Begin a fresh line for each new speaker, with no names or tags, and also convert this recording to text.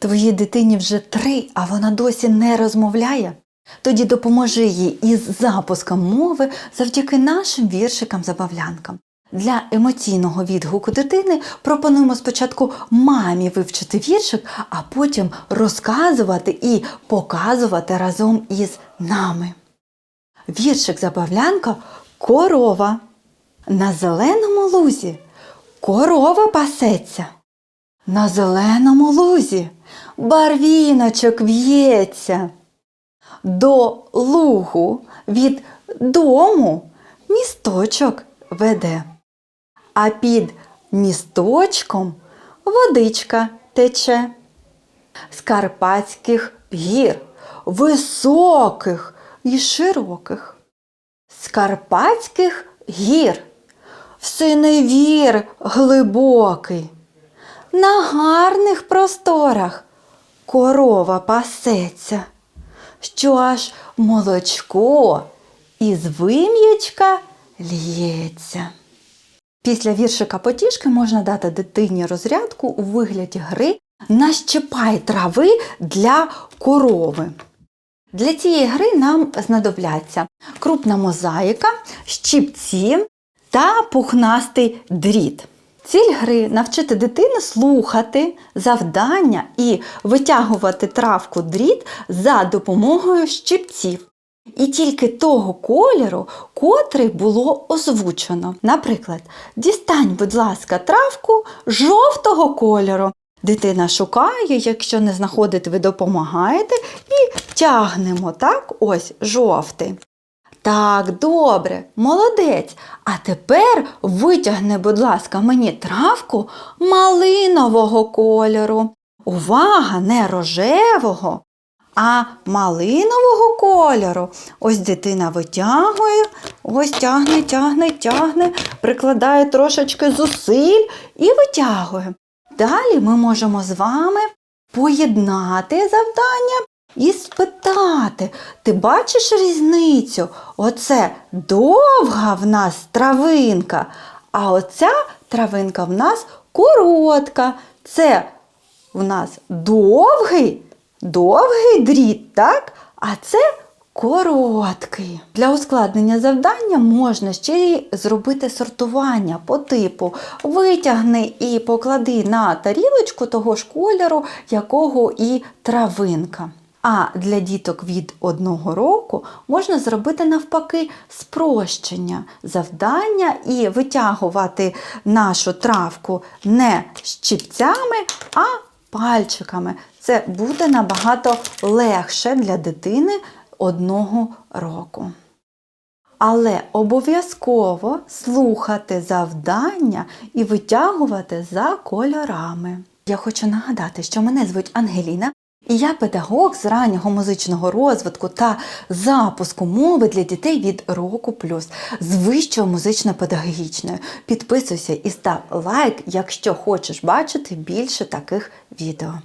Твоїй дитині вже три, а вона досі не розмовляє? Тоді допоможи їй із запуском мови завдяки нашим віршикам-забавлянкам. Для емоційного відгуку дитини пропонуємо спочатку мамі вивчити віршик, а потім розказувати і показувати разом із нами. Віршик забавлянка корова. На зеленому лузі корова пасеться. На зеленому лузі барвіночок в'ється. До лугу від дому місточок веде. А під місточком водичка тече. З Карпатських гір, високих і широких. З Карпатських гір, в синевір глибокий. На гарних просторах корова пасеться, що аж молочко із вим'ячка лється. Після віршика потішки можна дати дитині розрядку у вигляді гри Нащипай трави для корови. Для цієї гри нам знадобляться крупна мозаїка, щіпці та пухнастий дріт. Ціль гри навчити дитину слухати завдання і витягувати травку дріт за допомогою щипців. І тільки того кольору, котрий було озвучено. Наприклад, дістань, будь ласка, травку жовтого кольору. Дитина шукає, якщо не знаходить, ви допомагаєте і тягнемо, так, ось жовтий. Так, добре, молодець. А тепер витягни, будь ласка, мені травку малинового кольору. Увага, не рожевого, а малинового кольору. Ось дитина витягує, ось тягне, тягне, тягне, прикладає трошечки зусиль і витягує. Далі ми можемо з вами поєднати завдання і спитати, ти бачиш різницю? Оце довга в нас травинка, а оця травинка в нас коротка. Це в нас довгий, довгий дріт, так? А це короткий. Для ускладнення завдання можна ще й зробити сортування по типу витягни і поклади на тарілочку того ж кольору, якого і травинка. А для діток від одного року можна зробити навпаки спрощення завдання і витягувати нашу травку не щипцями, а пальчиками. Це буде набагато легше для дитини одного року. Але обов'язково слухати завдання і витягувати за кольорами. Я хочу нагадати, що мене звуть Ангеліна, і я педагог з раннього музичного розвитку та запуску мови для дітей від року плюс з вищою музично-педагогічною. Підписуйся і став лайк, якщо хочеш бачити більше таких відео.